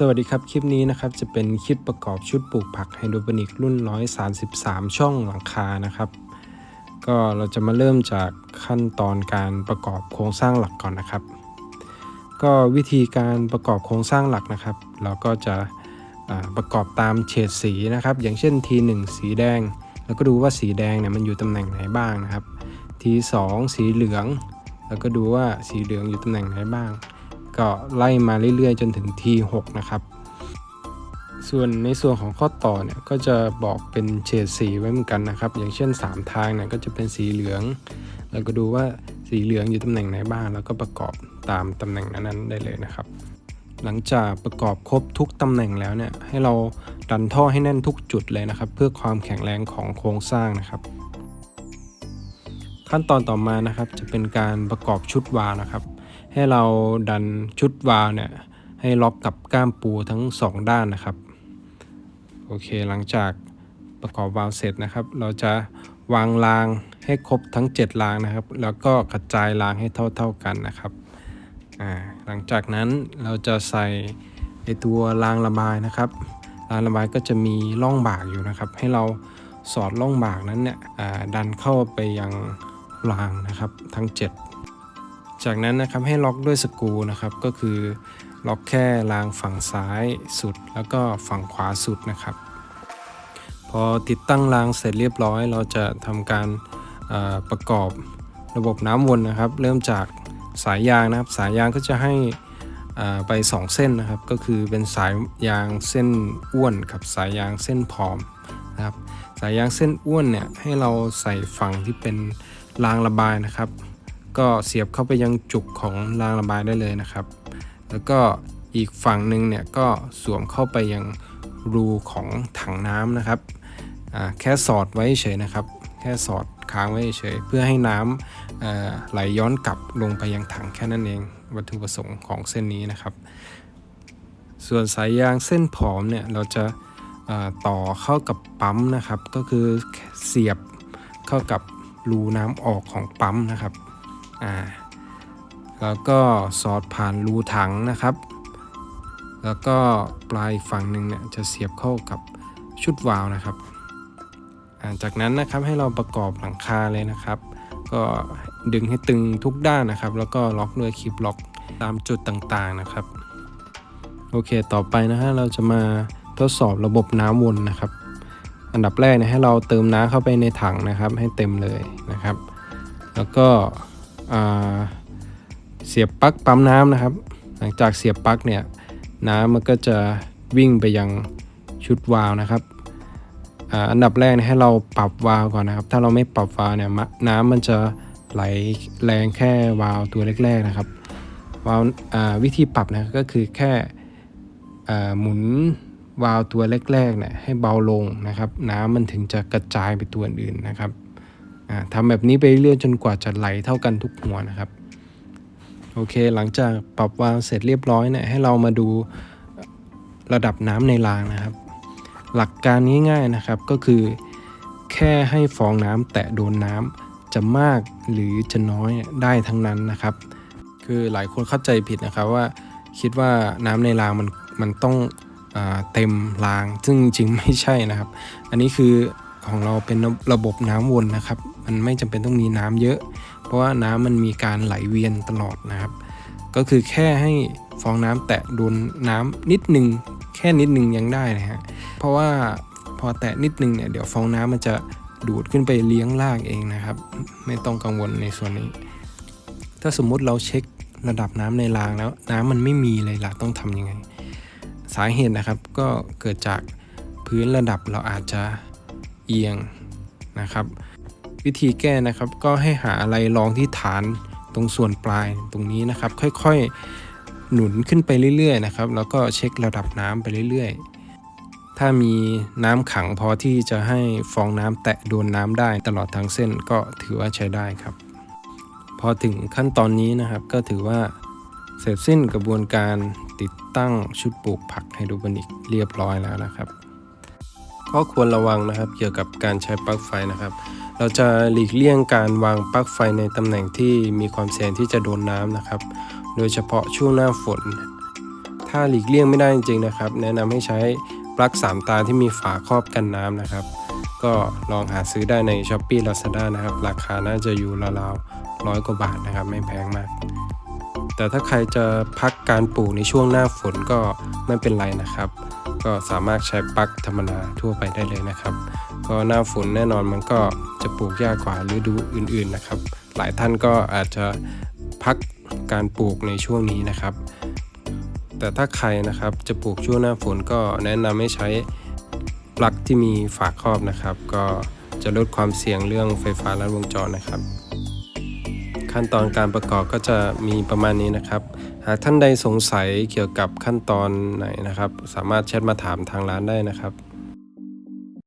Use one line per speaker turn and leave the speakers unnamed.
สวัสดีครับ คลิปนี้นะครับจะเป็นคลิปประกอบชุดปลูกผักไฮโดรโปนิกรุ่น 133 ช่องหลังคานะครับ ก็เราจะมาเริ่มจากขั้นตอนการประกอบโครงสร้างหลักก่อนนะครับ ก็วิธีการประกอบโครงสร้างหลักนะครับ เราก็จะประกอบตามเฉดสีนะครับ อย่างเช่น T1 สีแดง แล้วก็ดูว่าสีแดงเนี่ยมันอยู่ตำแหน่งไหนบ้างนะครับ T2 สีเหลือง แล้วก็ดูว่าสีเหลืองอยู่ตำแหน่งไหนบ้าง ก็ไล่มาเรื่อยๆ จนถึง T6 นะครับ ส่วนในส่วนของข้อต่อเนี่ยก็จะบอกเป็นเฉดสีไว้เหมือนกันนะครับ อย่างเช่น 3 ทางเนี่ยก็จะเป็นสีเหลืองแล้วก็ดูว่าสีเหลืองอยู่ตำแหน่งไหนบ้าง แล้วก็ประกอบตามตำแหน่งนั้นๆได้เลยนะครับ หลังจากประกอบครบทุกตำแหน่งแล้วเนี่ยให้เราดันท่อให้แน่นทุกจุดเลยนะครับ เพื่อความแข็งแรงของโครงสร้างนะครับ ขั้นตอนต่อมานะครับจะเป็นการประกอบชุดวาล์วนะครับ ให้เราดันชุดวาล์วเนี่ยให้ล็อกกับก้ามปูทั้ง 2 ด้านนะครับ โอเคหลังจากประกอบวาล์วเสร็จนะครับ เราจะวางรางให้ครบทั้ง 7 รางนะครับ แล้วก็กระจายรางให้เท่า ๆกันนะครับหลังจากนั้นเราจะใส่ไอตัวรางระบายนะครับรางระบายก็จะมีร่องบากอยู่นะครับ ให้เราสอดร่องบากนั้นเนี่ยดันเข้าไปยังรางนะครับทั้ง 7 จากนั้นนะครับให้ล็อกด้วยสกูนะครับก็คือล็อกแค่รางฝั่งซ้ายสุด แล้วก็ฝั่งขวาสุดนะครับ พอติดตั้งรางเสร็จเรียบร้อย เราจะทำการประกอบระบบน้ำวนนะครับ เริ่มจากสายยางนะครับ สายยางก็จะให้ไป 2 เส้นนะครับ ก็คือเป็นสายยางเส้นอ้วนกับสายยางเส้นผอมนะครับ สายยางเส้นอ้วนเนี่ยให้เราใส่ฝั่งที่เป็นรางระบายนะครับ ก็เสียบเข้าไปยังจุกของรางระบายได้เลยนะครับ แล้วก็อีกฝั่งหนึ่งเนี่ยก็สวมเข้าไปยังรูของถังน้ำนะครับแค่สอดไว้เฉยนะครับ แค่สอดค้างไว้เฉยเพื่อให้น้ำไหลย้อนกลับลงไปยังถังแค่นั้นเอง วัตถุประสงค์ของเส้นนี้นะครับ ส่วนสายยางเส้นผอมเนี่ยเราจะต่อเข้ากับปั๊มนะครับ ก็คือเสียบเข้ากับรูน้ำออกของปั๊มนะครับ อ่าแล้วก็สอดผ่านรูถังนะครับ แล้วก็ปลายฝั่งหนึ่งเนี่ยจะเสียบเข้ากับชุดวาล์วนะครับอ่าจากนั้นนะครับให้เราประกอบหลังคาเลยนะครับ ก็ดึงให้ตึงทุกด้านนะครับ แล้วก็ล็อกด้วยคลิปล็อกตามจุดต่างๆนะครับ โอเคต่อไปนะฮะเราจะมาทดสอบระบบน้ำวนนะครับ อันดับแรกเนี่ยให้เราเติมน้ำเข้าไปในถังนะครับ ให้เต็มเลยนะครับ แล้วก็ เสียบปลั๊กปั๊มน้ำนะครับ หลังจากเสียบปลั๊กเนี่ยน้ำมันก็จะวิ่งไปยังชุดวาล์วนะครับอันดับแรกให้เราปรับวาล์วก่อนนะครับ ถ้าเราไม่ปรับวาล์วเนี่ยน้ำมันจะไหลแรงแค่วาล์วตัวแรกๆนะครับวาล์ววิธีปรับนะก็คือแค่หมุนวาล์วตัวแรกๆเนี่ยให้เบาลงนะครับ น้ำมันถึงจะกระจายไปตัวอื่นนะครับ ทำแบบนี้ไปเรื่อยจนกว่าจะไหลเท่ากันทุกหัวนะครับ โอเคหลังจากปรับวาล์วเสร็จเรียบร้อยเนี่ยให้เรามาดูระดับน้ำในรางนะครับ หลักการง่ายๆนะครับก็คือ แค่ให้ฟองน้ำแตะโดนน้ำจะมากหรือจะน้อยได้ทั้งนั้นนะครับ คือหลายคนเข้าใจผิดนะครับว่าคิดว่าน้ำในรางมันมันต้องอเต็มราง ซึ่งจริงไม่ใช่นะครับ อันนี้คือ ของเราเป็นระบบน้ำวนนะครับ มันไม่จำเป็นต้องมีน้ำเยอะ เพราะว่าน้ำมันมีการไหลเวียนตลอดนะครับ ก็คือแค่ให้ฟองน้ำแตะโดนน้ำนิดนึง แค่นิดนึงยังได้นะฮะ เพราะว่าพอแตะนิดนึงเนี่ยเดี๋ยวฟองน้ำมันจะดูดขึ้นไปเลี้ยงรากเองนะครับ ไม่ต้องกังวลในส่วนนี้ ถ้าสมมุติเราเช็คระดับน้ำในรางแล้ว น้ำมันไม่มีเลยล่ะต้องทำยังไง สาเหตุนะครับก็เกิดจากพื้นระดับเราอาจจะ เอียงนะครับ วิธีแก้นะครับก็ให้หาอะไรรองที่ฐานตรงส่วนปลายตรงนี้นะครับ ค่อยๆหนุนขึ้นไปเรื่อยๆนะครับ แล้วก็เช็คระดับน้ำไปเรื่อยๆ ถ้ามีน้ำขังพอที่จะให้ฟองน้ำแตะโดนน้ำได้ตลอดทั้งเส้นก็ถือว่าใช้ได้ครับ พอถึงขั้นตอนนี้นะครับก็ถือว่าเสร็จสิ้นกระบวนการติดตั้งชุดปลูกผักไฮโดรโปนิกเรียบร้อยแล้วนะครับ ข้อควรระวังนะครับ เกี่ยวกับการใช้ปลั๊กไฟนะครับ เราจะหลีกเลี่ยงการวางปลั๊กไฟในตำแหน่งที่มีความเสี่ยงที่จะโดนน้ำนะครับ โดยเฉพาะช่วงหน้าฝน ถ้าหลีกเลี่ยงไม่ได้จริงๆนะครับ แนะนำให้ใช้ปลั๊ก3ตาที่มีฝาครอบกันน้ำนะครับ ก็ลองหาซื้อได้ใน s h อ p e e Lazada นะครับ ราคาน่าจะอยู่ราวๆร้อยกว่าบาทนะครับ ไม่แพงมากแต่ถ้าใครจะพักการปลูกในช่วงหน้าฝนก็ไม่เป็นไรนะครับ ก็สามารถใช้ปลั๊กธรรมดาทั่วไปได้เลยนะครับ ก็หน้าฝนแน่นอนมันก็จะปลูกยากกว่าฤดูอื่นๆนะครับ หลายท่านก็อาจจะพักการปลูกในช่วงนี้นะครับ แต่ถ้าใครนะครับจะปลูกช่วงหน้าฝนก็แนะนำให้ใช้ปลั๊กที่มีฝาครอบนะครับ ก็จะลดความเสี่ยงเรื่องไฟฟ้าลัดวงจรนะครับ ขั้นตอนการประกอบก็จะมีประมาณนี้นะครับ หากท่านใดสงสัยเกี่ยวกับขั้นตอนไหนนะครับ สามารถแชทมาถามทางร้านได้นะครับ